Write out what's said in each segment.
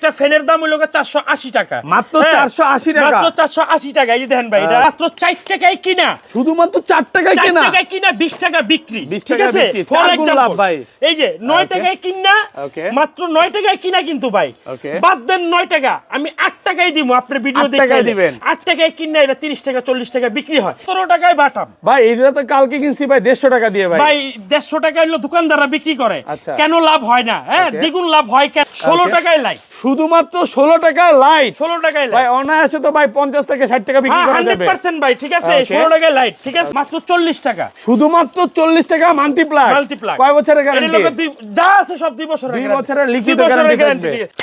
একটা ফ্যানের দাম হলো চারশো আশি টাকা মাত্র হ্যাঁ, 480 টাকা? মাত্র চারশো আশি টাকা এই দেখেন ভাই এটা হ্যাঁ। মাত্র চার টাকায় কিনা শুধুমাত্র চার টাকায় চার টাকায় কিনা বিশ টাকা বিক্রি 20 ঠিক টাকা আছে ভাই। এই যে নয় টাকায় কিনা. মাত্র নয় টাকায় কিনা কিন্তু ভাই. বাদ দেন নয় টাকা আমি আট টাকায় দিব আপনার ভিডিও দেখে দিবেন। আট টাকায় কিনা এটা তিরিশ টাকা চল্লিশ টাকা বিক্রি হয় সতেরো টাকায় বাটাম ভাই এটা তো কালকে কিনছি ভাই দেড়শো টাকা দিয়ে ভাই ভাই দেড়শো টাকা হলো দোকানদাররা বিক্রি করে আচ্ছা। কেন লাভ হয় না হ্যাঁ. দ্বিগুণ লাভ হয় কেন ষোলো. টাকায় লাই শুধুমাত্র ষোলো টাকায় লাইট ষোলো টাকায় ভাই অনায়াসে তো ভাই পঞ্চাশ থেকে ষাট টাকা বিক্রি হ্যাঁ করা যাবে। পার্সেন্ট ভাই ঠিক আছে? ষোলো টাকায় লাইট ঠিক আছে? মাত্র চল্লিশ টাকা। শুধুমাত্র চল্লিশ টাকা মাল্টিপ্লাই মাল্টিপ্লাই কয় বছরের গ্যারান্টি যা আছে সব দুই বছরের দুই বছরের লিখিত আছে।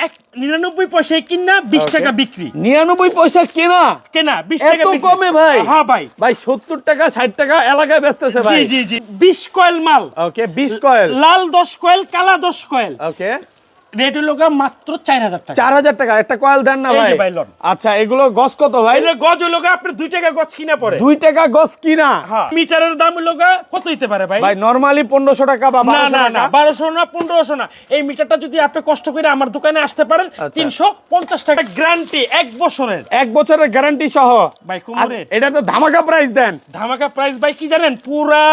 এক নিরানব্বই পয়সায় কিনা বিশ টাকা বিক্রি। নিরানব্বই পয়সা কেনা? কেনা বিশ টাকা কমে ভাই? হ্যাঁ ভাই। ভাই সত্তর টাকা ষাট টাকা এলাকায় বেচতেছে ভাই। জি জি। জি বিশ কয়েল মাল। ওকে বিশ কয়েল। লাল দশ কয়েল কালা দশ কয়েল। ওকে রেট হলো মাত্র চার হাজার টাকা। চার হাজার টাকা একটা কয়েল দেন না ভাই? ভাই আচ্ছা এগুলো গছ কত ভাই? এর গজ হলো গা আপনার টাকা গজ কিনা পড়ে। টাকা কিনা? হ্যাঁ। মিটারের দাম হলো কত হইতে পারে ভাই? ভাই নরমালি টাকা বা না 1200 না না না পনেরোশো না। এই মিটারটা যদি আপনি কষ্ট করে আমার দোকানে আসতে পারেন আচ্ছা। তিনশো পঞ্চাশ টাকা গ্যারান্টি এক বছরের। এক বছরের গ্যারান্টি সহ। ভাই, এটা তো ধামাকা প্রাইস দেন। ধামাকা প্রাইস ভাই কি জানেন? পুরা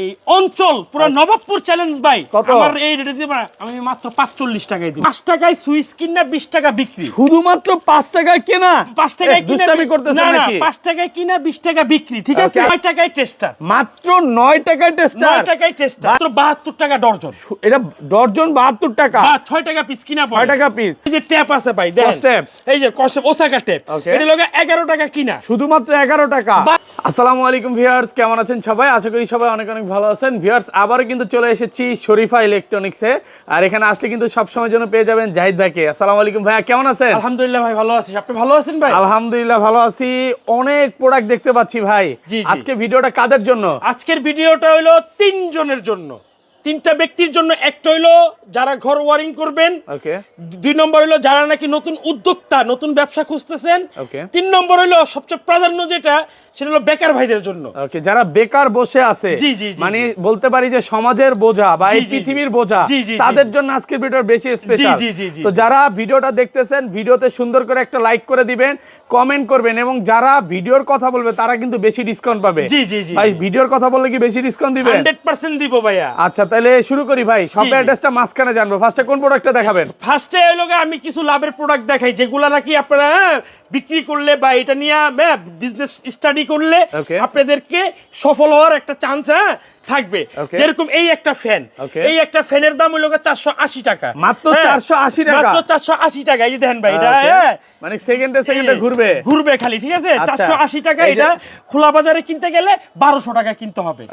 এই অঞ্চল পুরো নবাবপুর চ্যালেঞ্জ ভাই। আচ্ছা। আমার এই রেটে দিব আমি মাত্র পাঁচচল্লিশ টাকায় দিই পাঁচ টাকায় সুইচ কিনা বিশ টাকা বিক্রি। শুধুমাত্র পাঁচ টাকায় কেনা? পাঁচ টাকায় কিনা করতেছে না না পাঁচ টাকায় কিনা বিশ টাকা বিক্রি। ঠিক আছে. নয় টাকায় টেস্টার মাত্র নয় টাকায় টেস্টার নয় টাকায় টেস্টার মাত্র বাহাত্তর টাকা ডর্জন। এটা ডর্জন বাহাত্তর টাকা? ছয় টাকা পিস কিনা ছয় টাকা পিস এই যে ট্যাপ আছে ভাই tab? এই যে কষ্ট ওসাকা ট্যাপ এটা লোকে এগারো টাকা কিনা। শুধুমাত্র এগারো টাকা। আসসালামু আলাইকুম ভিউয়ার্স কেমন আছেন সবাই? আশা করি সবাই অনেক অনেক ভালো আছেন? ভিউয়ার্স আবারও কিন্তু চলে এসেছি শরীফা ইলেকট্রনিক্সে। আর এখানে আসলে কিন্তু সবসময় জন্য পেয়ে যাবেন জাহিদ ভাইকে। আসসালামু আলাইকুম ভাইয়া কেমন আছেন? আলহামদুলিল্লাহ ভাই ভালো আছি। আপনি ভালো আছেন ভাই? আলহামদুলিল্লাহ ভালো আছি। অনেক প্রোডাক্ট দেখতে পাচ্ছি ভাই। আজকে ভিডিওটা কাদের জন্য? আজকের ভিডিওটা হইল তিনজনের জন্য। তিনটা ব্যক্তির জন্য একটা হইল যারা ঘর ওয়ারিং করবেন দুই নম্বর হইল যারা নাকি নতুন উদ্যোক্তা নতুন ব্যবসা খুঁজতেছেন তিন নম্বর হইল সবচেয়ে প্রাধান্য যেটা সেটা হলো বেকার ভাইদের জন্য। যারা বেকার বসে আছে মানে বলতে পারি যে সমাজের বোঝা বা এই। পৃথিবীর বোঝা তাদের জন্য আজকের ভিডিওর বেশি স্পেশাল তো যারা ভিডিওটা দেখতেছেন ভিডিওতে সুন্দর করে একটা লাইক করে দিবেন কমেন্ট করবেন এবং যারা ভিডিওর কথা বলবে তারা কিন্তু বেশি ডিসকাউন্ট পাবে। ভাই ভিডিওর কথা বললে কি বেশি ডিসকাউন্ট দিবেন? হান্ড্রেড পার্সেন্ট দিব ভাইয়া। আচ্ছা তাহলে শুরু করি ভাই। সব অ্যাড্রেসটা মাঝখানে জানব। ফার্স্টে কোন প্রোডাক্টটা দেখাবেন? ফার্স্টে হলো আমি কিছু লাভের প্রোডাক্ট দেখাই যেগুলো নাকি আপনারা হ্যাঁ, বিক্রি করলে বা এটা নিয়ে বিজনেস স্টাডি করলে. আপনাদেরকে সফল হওয়ার একটা চান্স হ্যাঁ থাকবে। যেরকম এই একটা ফ্যান এই একটা ফ্যানের দাম হলো চারশো আশি টাকা। মাত্র হ্যাঁ, 480 টাকা? মাত্র চারশো আশি টাকা এই দেখেন ভাই এটা হ্যাঁ। মানে সেকেন্ডে সেকেন্ডে ঘুরবে। ঘুরবে খালি ঠিক আছে? আচ্ছা। চারশো আশি টাকা এটা খোলা বাজারে কিনতে গেলে বারোশো টাকা কিনতে হবে।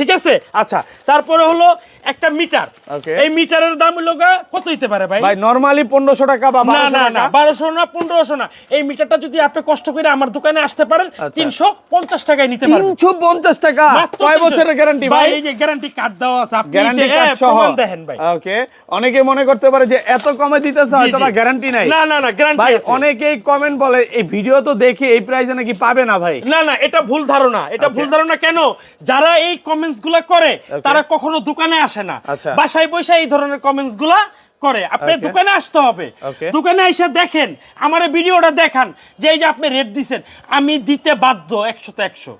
ঠিক আছে? আচ্ছা তারপরে হলো একটা মিটার। এই মিটারের দাম হলো কত হইতে পারে ভাই? ভাই নরমালি পনেরোশো টাকা বা না না না বারোশো না পনেরোশো না। এই মিটারটা যদি আপনি কষ্ট করে আমার দোকানে আসতে পারেন আচ্ছা। তিনশো পঞ্চাশ টাকায় নিতে পারেন তিনশো পঞ্চাশ টাকা। কয় বছরের গ্যারান্টি ভাই। ভাই এই যে গ্যারান্টি কার্ড দেওয়া আছে আপনি গ্যারান্টি কার্ড সহ। দেখেন ভাই। ওকে অনেকে মনে করতে পারে যে এত কমে দিতেছে হয়তো বা গ্যারান্টি নাই। না না না গ্যারান্টি ভাই অনেকেই কমেন্ট বলে এই ভিডিও তো দেখে এই প্রাইসে নাকি পাবে না ভাই? না না এটা ভুল ধারণা। এটা ভুল ধারণা কেন? যারা এই কমেন্টসগুলা করে তারা কখনো দোকানে আসে না। আচ্ছা। বাসায় বসে এই ধরনের কমেন্টসগুলা করে। আপনি দোকানে আসতে হবে। দোকানে এসে দেখেন আমার ভিডিওটা দেখান যে এই যে আপনি রেট দিছেন আমি দিতে বাধ্য একশো। তো একশো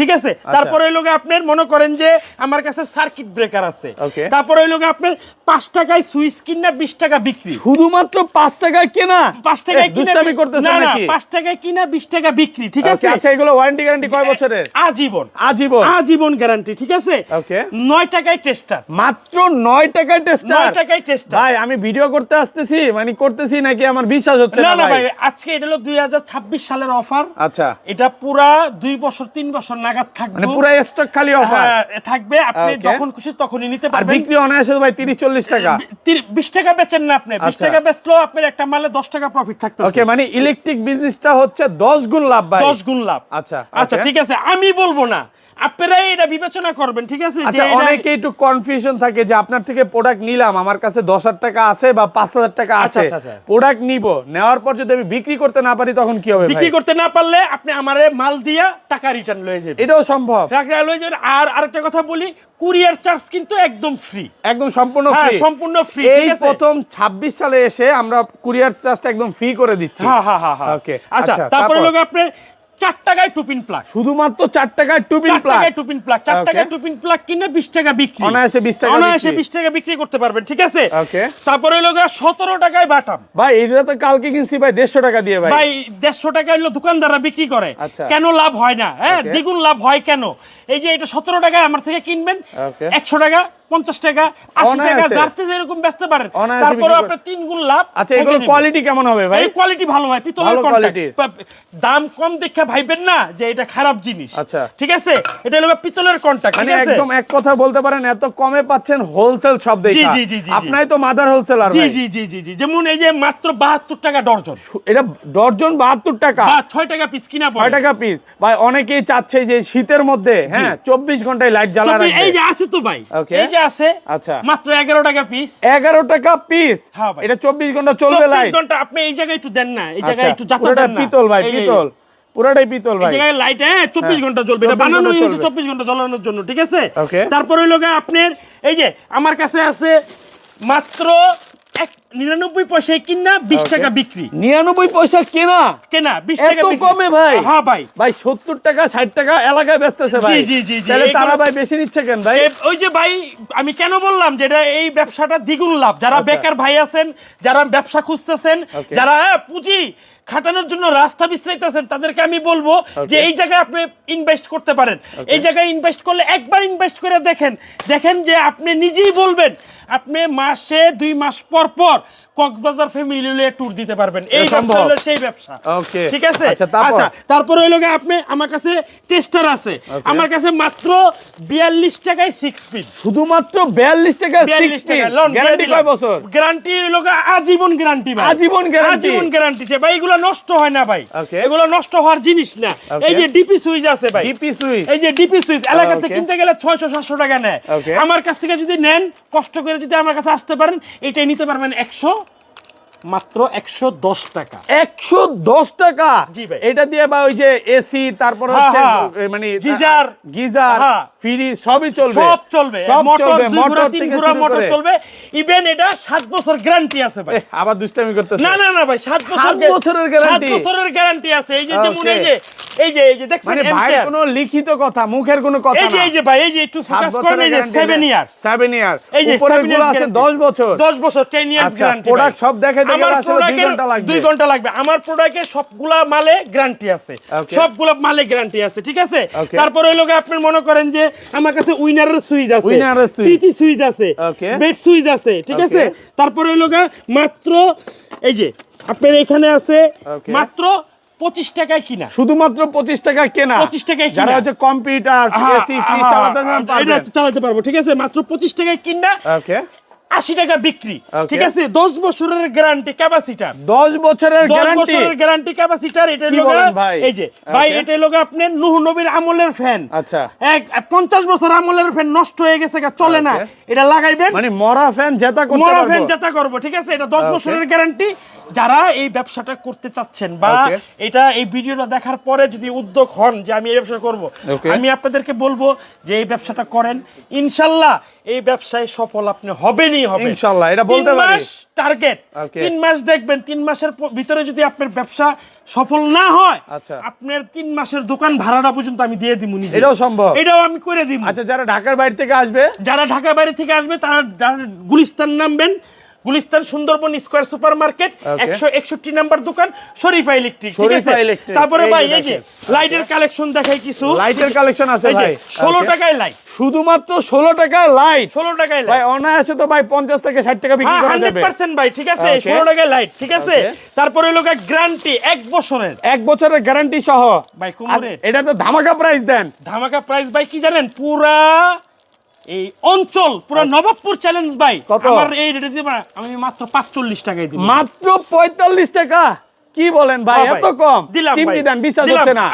ঠিক আছে? আচ্ছা। তারপরে ওই লোকে আপনার মনে করেন যে আমার কাছে সার্কিট ব্রেকার আছে। তারপরে ওই লোকে আপনার পাঁচ টাকায় সুইচ কিনা বিশ টাকা বিক্রি। শুধুমাত্র পাঁচ টাকায় কেনা? পাঁচ টাকায় কিনা করতেছে না পাঁচ টাকায় কিনা বিশ টাকা বিক্রি ঠিক আছে? আচ্ছা এগুলো ওয়ারেন্টি গ্যারান্টি কয় বছরের? আজীবন। আজীবন। আজীবন গ্যারান্টি ঠিক আছে. নয় টাকায় টেস্টার মাত্র নয় টাকায় টেস্টার নয় টাকায় টেস্টার ভাই আমি ভিডিও করতে আসতেছি মানে করতেছি নাকি আমার বিশ্বাস হচ্ছে না না ভাই? আজকে এটা হলো দুই সালের অফার আচ্ছা। এটা পুরা দুই বছর তিন বছর নাগাদ থাকবে। মানে পুরো স্টক খালি অফার হ্যাঁ, থাকবে আপনি যখন খুশি তখনই নিতে পারবেন। আর বিক্রি অনায়াসে ভাই তিরিশ চল্লিশ টাকা বিশ টাকা বেচেন না আপনি। বিশ আচ্ছা। টাকা বেচলেও আপনার একটা মালে দশ টাকা প্রফিট থাকতেছে। ওকে মানে ইলেকট্রিক বিজনেসটা হচ্ছে দশ গুণ লাভ ভাই। দশ গুণ লাভ। আচ্ছা আচ্ছা ঠিক আছে আমি বলব না। আপনারাই এটা বিবেচনা করবেন ঠিক আছে? যে আচ্ছা অনেকে একটু কনফিউশন থাকে যে আপনার থেকে প্রোডাক্ট নিলাম আমার কাছে দশ হাজার টাকা আছে বা পাঁচ হাজার টাকা আচ্ছা, আছে আচ্ছা, আচ্ছা। প্রোডাক্ট নিব নেওয়ার পর যদি আমি বিক্রি করতে না পারি তখন কি হবে বিক্রি করতে না পারলে আপনি আমারে মাল দিয়া টাকা রিটার্ন লয়ে যাবেন। এটাও সম্ভব। টাকা লয়ে যাবেন। আর আরেকটা কথা বলি কুরিয়ার চার্জ কিন্তু একদম ফ্রি একদম সম্পূর্ণ হ্যাঁ সম্পূর্ণ ফ্রি এই প্রথম 26 সালে এসে আমরা কুরিয়ার চার্জটা একদম ফ্রি করে দিচ্ছি। হ্যাঁ হ্যাঁ আচ্ছা আচ্ছা, তারপরে তারপর? লোক আপনি চার টাকায় টুপিন প্লাগ শুধুমাত্র চার টাকায় টুপিন প্লাগ টাকায় টুপিন প্লাগ চার টাকায় টুপিন প্লাগ কিনে বিশ টাকা বিক্রি অনায়াসে 20 টাকা অনায়াসে। বিশ টাকা বিক্রি করতে পারবেন ঠিক আছে Okay. তারপরে লোক সতেরো টাকায় বাটাম ভাই এটা তো কালকে কিনছি ভাই দেড়শো টাকা দিয়ে ভাই ভাই দেড়শো টাকা হলো দোকানদাররা বিক্রি করে আচ্ছা। কেন লাভ হয় না হ্যাঁ. দ্বিগুণ লাভ হয় কেন এই যে এটা সতেরো টাকায় আমার থেকে কিনবেন. একশো টাকা পঞ্চাশ টাকা আশি টাকা যারতে যেরকম বেচতে পারেন তারপরে আপনার তিন গুণ লাভ আচ্ছা এগুলো কোয়ালিটি কেমন হবে ভাই? কোয়ালিটি ভালো পিতলের ভালো দাম কম দেখে ভাইবেন না যে এটা খারাপ জিনিস। আচ্ছা। ঠিক আছে? এটা হলো পিতলের কন্টাক্ট মানে একদম এক কথা বলতে পারেন এত কমে পাচ্ছেন হোলসেল সব দেখা। জি, জি, জি। আপনাই তো মাদার হোলসেলার জি জি জি জি জি। যেমন এই যে মাত্র বাহাত্তর টাকা ডর্জন। এটা ডর্জন বাহাত্তর টাকা। বা ছয় টাকা পিস কিনা ছয় পড়ে। টাকা পিস ভাই অনেকেই চাচ্ছে যে শীতের মধ্যে হ্যাঁ চব্বিশ ঘন্টায় লাইট জ্বালা রাখবে এই যে আছে তো ভাই। এই যে আছে আচ্ছা। মাত্র এগারো টাকা পিস এগারো টাকা পিস হ্যাঁ ভাই। এটা চব্বিশ ঘণ্টা চলবে চব্বিশ লাইট ঘণ্টা আপনি এই জায়গায় একটু দেন না এই জায়গায় আচ্ছা একটু যাতা দেন না। পিতল ভাই পিতল। পুরাটাই পিতল ভাই। জায়গায় লাইট হ্যাঁ চব্বিশ হ্যাঁ, ঘণ্টা জ্বলবে। এটা বানানো হয়েছে ঘণ্টা জ্বলানোর জন্য ঠিক আছে. তারপরে হলো আপনার এই যে আমার কাছে আছে মাত্র নিরানব্বই পয়সায় কিনা বিশ টাকা বিক্রি। নিরানব্বই পয়সা কেনা? কেনা বিশ টাকা কমে ভাই? হ্যাঁ ভাই। ভাই সত্তর টাকা ষাট টাকা এলাকায় বেচতেছে ভাই। জি, জি, তারা ভাই বেশি নিচ্ছে কেন ভাই? ওই যে ভাই আমি কেন বললাম যে এই ব্যবসাটা দ্বিগুণ লাভ? যারা আচ্ছা। বেকার ভাই আছেন যারা ব্যবসা খুঁজতেছেন যারা হ্যাঁ, পুঁজি খাটানোর জন্য রাস্তা বিস্তারিতেছেন তাদেরকে আমি বলব যে এই জায়গায় আপনি ইনভেস্ট করতে পারেন। এই জায়গায় ইনভেস্ট করলে একবার ইনভেস্ট করে দেখেন। দেখেন যে আপনি নিজেই বলবেন আপনি মাসে দুই মাস পর পর কক্সবাজার ফ্যামিলি লিয়ে ট্যুর দিতে পারবেন। এই ব্যবসা হলো সেই ব্যবসা। Okay. ঠিক আছে? আচ্ছা, তারপর? আচ্ছা তারপরে হইল গিয়ে আপনি আমার কাছে টেস্টার আছে। আমার কাছে মাত্র বিয়াল্লিশ টাকায় সিক্স পিস শুধুমাত্র বিয়াল্লিশ টাকা বিয়াল্লিশ টাকা গ্যারান্টি কয় বছর? গ্যারান্টি লোক আজীবন গ্যারান্টি ভাই। আজীবন guarantee? আজীবন গ্যারান্টি ভাই এগুলো নষ্ট হয় না ভাই। এগুলো নষ্ট হওয়ার জিনিস না। এই যে ডিপি সুইচ আছে ভাই। ডিপি সুইচ এই যে ডিপি সুইচ এলাকাতে কিনতে গেলে ছয়শো সাতশো টাকা নেয়। আমার কাছ থেকে যদি নেন কষ্ট করে যদি আমার কাছে আসতে পারেন এটাই নিতে পারবেন একশো। মাত্র একশো দশ টাকা। একশো দশ টাকা? জি ভাই। এটা দিয়ে বা ওই যে এসি তারপর হ্যাঁ, হচ্ছে হ্যাঁ। মানে গিজার। গিজার হ্যাঁ। ফ্রিজ সবই চলবে। সব চলবে। মোটর দুই ঘোড়া মোটর তিন ঘোড়া মোটর চলবে। ইভেন এটা সাত বছর গ্যারান্টি আছে ভাই। আবার দুষ্টামি করতেছে। না না না ভাই সাত বছর বছরের সাত বছরের গ্যারান্টি আছে। এই যে যেমন এই যে এই যে এই যে দেখছেন মানে ভাই কোনো লিখিত কথা মুখের কোনো কথা এই যে এই যে ভাই এই যে একটু ফোকাস করেন এই যে 7 ইয়ার্স 7 ইয়ার এই যে 7 গুলো years আছে 10 বছর। 10 বছর 10 ইয়ার্স আচ্ছা, গ্যারান্টি product সব দেখে দেখে আমার প্রোডাক্টের ঘণ্টা লাগবে। 2 ঘণ্টা লাগবে। আমার প্রোডাক্টে সবগুলা মালে গ্যারান্টি আছে। সবগুলা মালে গ্যারান্টি আছে ঠিক আছে? তারপর ওই লোকে আপনি মনে করেন যে আমার কাছে উইনারের সুইচ আছে সুইচ আছে বেড সুইচ আছে ঠিক আছে. তারপরে ওই লোকে মাত্র এই যে আপনার এখানে আছে মাত্র পঁচিশ টাকায় কিনা। শুধুমাত্র 25 টাকা কেনা? 25 টাকায় যারা কিনা। হচ্ছে কম্পিউটার চালাতে পারব ঠিক আছে? মাত্র পঁচিশ টাকায় কিনা। আশি টাকা বিক্রি। ঠিক আছে? দশ বছরের গ্যারান্টি ক্যাপাসিটার 10 বছরের দশ বছরের গ্যারান্টি ক্যাপাসিটার এটা লোক এই যে ভাই এটা লোক আপনার নুহ নবীর আমলের ফ্যান আচ্ছা। এক পঞ্চাশ বছর আমলের ফ্যান নষ্ট হয়ে গেছে চলে না। এটা লাগাইবেন। মানে মরা ফ্যান জেতা করতে মরা ফ্যান করব ঠিক আছে? এটা দশ বছরের গ্যারান্টি যারা এই ব্যবসাটা করতে চাচ্ছেন বা এটা এই ভিডিওটা দেখার পরে যদি উদ্যোগ হন যে আমি এই ব্যবসা করব আমি আপনাদেরকে বলব যে এই ব্যবসাটা করেন। ইনশাল্লাহ এই ব্যবসায় সফল আপনি হবেনই হবে ইনশাআল্লাহ এটা বলতে পারি। মাস টার্গেট তিন মাস দেখবেন তিন মাসের ভিতরে যদি আপনার ব্যবসা সফল না হয় আচ্ছা। আপনার তিন মাসের দোকান ভাড়াটা পর্যন্ত আমি দিয়ে দিব নিজে। এটাও সম্ভব। এটাও আমি করে দিব আচ্ছা যারা ঢাকার বাইরে থেকে আসবে? যারা ঢাকার বাইরে থেকে আসবে তারা গুলিস্তান নামবেন Gulistan Sundarban square super market একশো একষট্টি নাম্বার দোকান শরীফা ইলেকট্রিক ঠিক আছে? তারপরে ভাই এই যে লাইটের কালেকশন দেখাই কিছু। লাইটের কালেকশন আছে ভাই। ষোলো টাকায় লাইট শুধুমাত্র ষোলো টাকায় লাইট ষোলো টাকায় ভাই অনায়াসে তো ভাই পঞ্চাশ থেকে ষাট টাকা বিক্রি হ্যাঁ করা যাবে। পার্সেন্ট ভাই ঠিক আছে? ষোলো টাকায় লাইট ঠিক আছে. তারপরে লোক গ্যারান্টি এক বছরের। এক বছরের গ্যারান্টি সহ। ভাই, কোমরে। এটা তো ধামাকা প্রাইস দেন। ধামাকা প্রাইস ভাই কি জানেন? পুরা এই অঞ্চল পুরো নবাবপুর চ্যালেঞ্জ ভাই? আমার এই রেটে দিবা আমি মাত্র পাঁচচল্লিশ টাকায় দিব। মাত্র পঁয়তাল্লিশ টাকা? কি বলেন ভাই? হ্যাঁ এত কম। চিমটি দেন বিশ্বাস হচ্ছে না।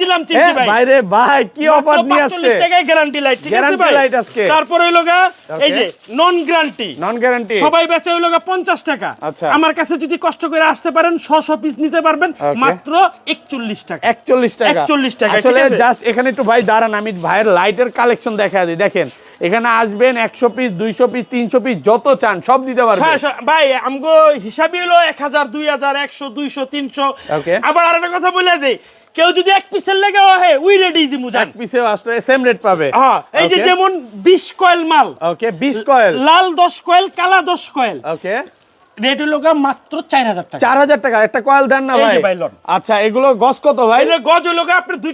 দিলাম চিমটি ভাই। ভাই। রে ভাই কি অফার মাত্র নিয়ে 45 আসছে টাকায় গ্যারান্টি লাইট ঠিক আছে ভাই? light আজকে। তারপরে হইল গা এই যে নন গ্যারান্টি নন গ্যারান্টি সবাই বেচে হইল গা 50 টাকা। আচ্ছা। আমার কাছে যদি কষ্ট করে আসতে পারেন 600 পিস নিতে পারবেন মাত্র 41 টাকা। 41 টাকা। 41 টাকা, আসলে জাস্ট এখানে একটু ভাই দাঁড়ান আমি ভাইয়ের লাইটের কালেকশন দেখা দিই। দেখেন এখানে আসবেন একশো পিস দুইশো পিস তিনশো পিস যত চান সব দিতে পারবেন হ্যাঁ, ভাই আমগো হিসাবই হলো এক হাজার দুই হাজার একশো দুইশো তিনশো. আবার আরেকটা কথা বলে দেই কেউ যদি এক পিসের লেগে হয় উই রেডি দিমু জান এক পিসে আসলে সেম রেট পাবে। হ্যাঁ এই যে যেমন বিশ কয়েল মাল। ওকে 20 কয়েল লাল দশ কয়েল কালা দশ কয়েল ওকে রেট হলো মাত্র চার হাজার টাকা। চার হাজার টাকা একটা কয়েল দেন না ভাই? ভাই আচ্ছা এগুলো কত ভাই? এলে গজ হলো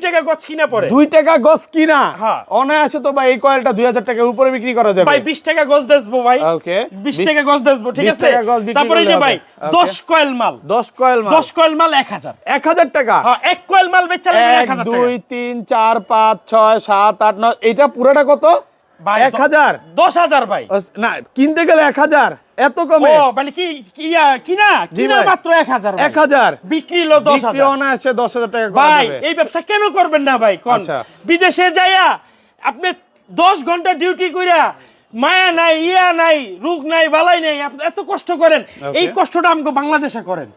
টাকা গজ কিনা পড়ে। দুই টাকা গছ কিনা? হ্যাঁ। অনায়াসে তো ভাই এই কয়েলটা দুই হাজার টাকার উপরে বিক্রি করা যাবে। ভাই বিশ টাকা গজ বেচবো ভাই। ওকে। টাকা গজ বেচবো ঠিক আছে? গজ তারপরে যে ভাই হবে। Okay. দশ কয়েল মাল। দশ কয়েল মাল। কয়েল মাল এক হাজার। এক হাজার টাকা? হ্যাঁ এক কয়েল মাল বেচালে এক এক হাজার টাকা। দুই তিন চার পাঁচ ছয় সাত আট নয় এটা পুরোটা কত? এক হাজার? দশ হাজার ভাই। না কিনতে গেলে এক হাজার। এত কমে? মানে কি কিনা? কিনা মাত্র এক হাজার এক হাজার? বিক্রি হলো দশ হাজার। অনায়াসে দশ হাজার টাকা ভাই এই ব্যবসা কেন করবেন না ভাই? কোন। বিদেশে যাইয়া আপনি দশ ঘণ্টা ডিউটি কইরা মায়া নাই ইয়া নাই রোগ নাই বালাই নাই আপনি এত কষ্ট করেন। এই কষ্টটা আমাকে বাংলাদেশে করেন।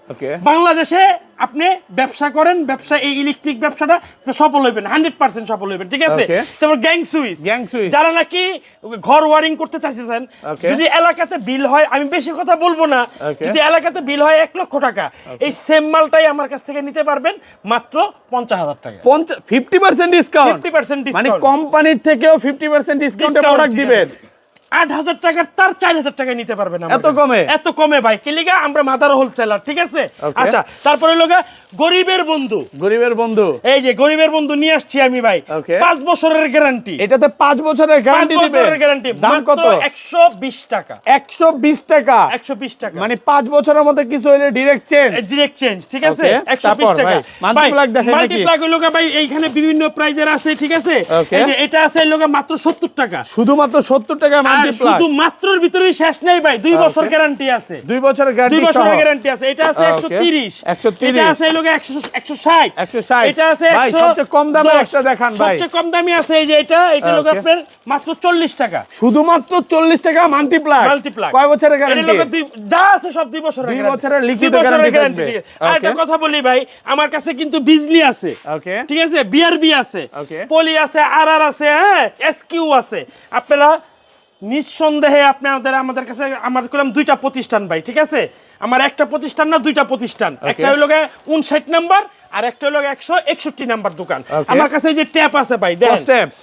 বাংলাদেশে আপনি ব্যবসা করেন ব্যবসা এই ইলেকট্রিক ব্যবসাটা সফল হইবেন হান্ড্রেড পার্সেন্ট সফল হইবেন ঠিক আছে? তারপর গ্যাং সুইচ Gang switch। যারা নাকি ঘর ওয়ারিং করতে চাইতেছেন যদি এলাকাতে বিল হয় আমি বেশি কথা বলব না যদি এলাকাতে বিল হয় এক লক্ষ টাকা এই সেম মালটাই আমার কাছ থেকে নিতে পারবেন মাত্র পঞ্চাশ হাজার টাকা। ফিফটি পার্সেন্ট ডিসকাউন্ট 50% মানে কোম্পানির থেকেও ফিফটি পার্সেন্ট ডিসকাউন্টে প্রোডাক্ট দিবেন। আট হাজার টাকার তার চার হাজার টাকায় নিতে পারবেন না এত কমে? এত কমে ভাই। কেলিগা আমরা মাদার হোলসেলার ঠিক আছে? আচ্ছা তারপরে লোক গরিবের বন্ধু। গরিবের বন্ধু। এই যে গরিবের বন্ধু নিয়ে আসছি আমি ভাই। পাঁচ বছরের গ্যারান্টি এটাতে পাঁচ বছরের গ্যারান্টি গ্যারান্টি দাম কত? একশো বিশ টাকা। একশো বিশ টাকা। একশো বিশ টাকা। মানে পাঁচ বছরের মধ্যে কিছু হলে ডিরেক্ট চেঞ্জ ডিরেক্ট চেঞ্জ ঠিক আছে? একশো বিশ টাকা? মাল্টিপ্লাগ ভাই এইখানে বিভিন্ন প্রাইজের আছে ঠিক আছে? এই যে এটা আছে লোক মাত্র সত্তর টাকা। শুধুমাত্র সত্তর টাকা শুধু মাত্রর ভিতরেই শেষ নেই ভাই দুই বছর গ্যারান্টি আছে। দুই বছরের গ্যারান্টি দুই বছরের গ্যারান্টি আছে। এটা আছে. একশো তিরিশ। 130 এটা আছে লোক একশো একশো 160 এটা আছে ভাই, সবচেয়ে কম দামের একটা দেখান ভাই। সবচেয়ে কম দামি আছে এই যে এটা এটা লোক আপনার মাত্র চল্লিশ টাকা। শুধুমাত্র চল্লিশ টাকা মাল্টিপ্লাই মাল্টিপ্লাগ কয় বছরের গ্যারান্টি লোকের দুই- যা আছে সব দুই বছরের দুই বছরের লিখিত। আর একটা কথা বলি ভাই আমার কাছে কিন্তু বিজলি আছে। ওকে। ঠিক আছে? বিআরবি আছে। Okay. পলি আছে আর আর আছে হ্যাঁ এসকিউ আছে। আপনারা নিঃসন্দেহে আপনাদের আমাদের কাছে আমার করলাম দুইটা প্রতিষ্ঠান ভাই ঠিক আছে? আমার একটা প্রতিষ্ঠান না দুইটা প্রতিষ্ঠান। একটা হইল উনষাট নাম্বার আর একটা হলো একশো একষট্টি নাম্বার দোকান। আমার কাছে এই যে ট্যাপ আছে ভাই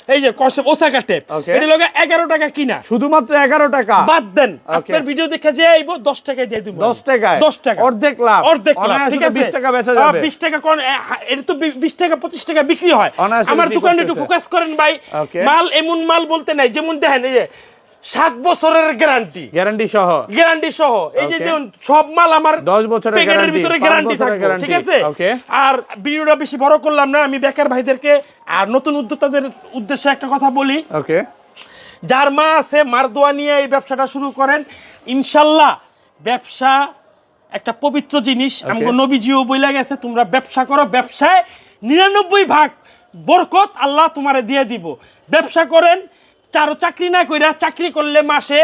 এই যে কষ্ট ওসাকা ট্যাপ এটা লোক এগারো টাকা কিনা। শুধুমাত্র এগারো টাকা? বাদ দেন। আপনার ভিডিও দেখে যে আইবো দশ টাকায় দিয়ে দিব। 10 টাকায়? দশ টাকা। অর্ধেক লাভ। অর্ধেক লাভ ঠিক আছে? 20 টাকা বেচা যাবে। 20 টাকা কোন এটা তো বি- 20 টাকা 25 টাকা বিক্রি হয়। আমার দোকানে একটু ফোকাস করেন ভাই। মাল এমন মাল বলতে নাই যেমন দেখেন এই যে সাত বছরের গ্যারান্টি গ্যারান্টি সহ। গ্যারান্টি সহ। এই যে দেখুন সব মাল আমার 10 বছরের প্যাকেটের ভিতরে গ্যারান্টি থাকবে ঠিক আছে? আর ভিডিওটা বেশি বড় করলাম না আমি বেকার ভাইদেরকে আর নতুন উদ্যোক্তাদের উদ্দেশ্যে একটা কথা বলি। ওকে যার মা আছে মার দোয়া নিয়ে এই ব্যবসাটা শুরু করেন। ইনশাল্লাহ ব্যবসা একটা পবিত্র জিনিস। আমাকে নবীজিও বইলা গেছে তোমরা ব্যবসা করো। ব্যবসায় নিরানব্বই ভাগ বরকত আল্লাহ তোমারে দিয়ে দিব। ব্যবসা করেন চারো চাকরি না কইরা চাকরি করলে মাসে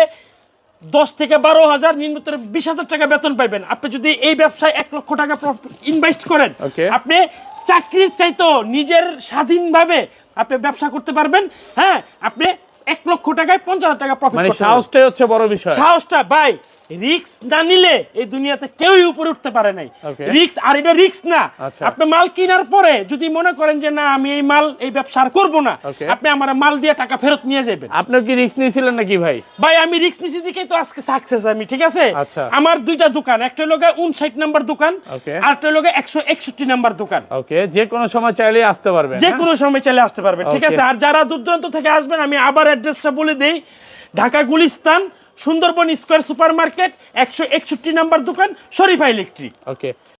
দশ থেকে বারো হাজার নিম্নতর বিশ হাজার টাকা বেতন পাইবেন। আপনি যদি এই ব্যবসায় এক লক্ষ টাকা ইনভেস্ট করেন আপনি চাকরির চাইতো নিজের স্বাধীনভাবে আপনি ব্যবসা করতে পারবেন। হ্যাঁ আপনি এক লক্ষ টাকায় পঞ্চাশ হাজার টাকা প্রফিট মানে সাহসটাই হচ্ছে বড় বিষয়। সাহসটা ভাই রিক্স না নিলে এই দুনিয়াতে কেউই উপরে উঠতে পারে নাই। রিক্স আর এটা রিক্স না। আচ্ছা। আপনি মাল কেনার পরে যদি মনে করেন যে না আমি এই মাল এই ব্যবসা আর করব না আপনি আমার মাল দিয়ে টাকা ফেরত নিয়ে যাবেন। আপনিও কি রিস্ক নিয়েছিলেন নাকি ভাই? ভাই আমি রিক্স তো আজকে সাকসেস আমি ঠিক আছে? আচ্ছা। আমার দুইটা দোকান একটা লোকে উনষাট নাম্বার দোকান আর একটা লোকে একশো একষট্টি নাম্বার দোকান। ওকে যে কোনো সময় চাইলে আসতে পারবেন যে হ্যাঁ? কোনো সময় চলে আসতে পারবেন ঠিক আছে? আর যারা দূর দূরান্ত থেকে আসবেন আমি আবার অ্যাড্রেসটা বলে দেই। Dhaka Gulistan Sundarban square super market একশো একষট্টি নাম্বার দোকান শরীফা ইলেকট্রিক। ওকে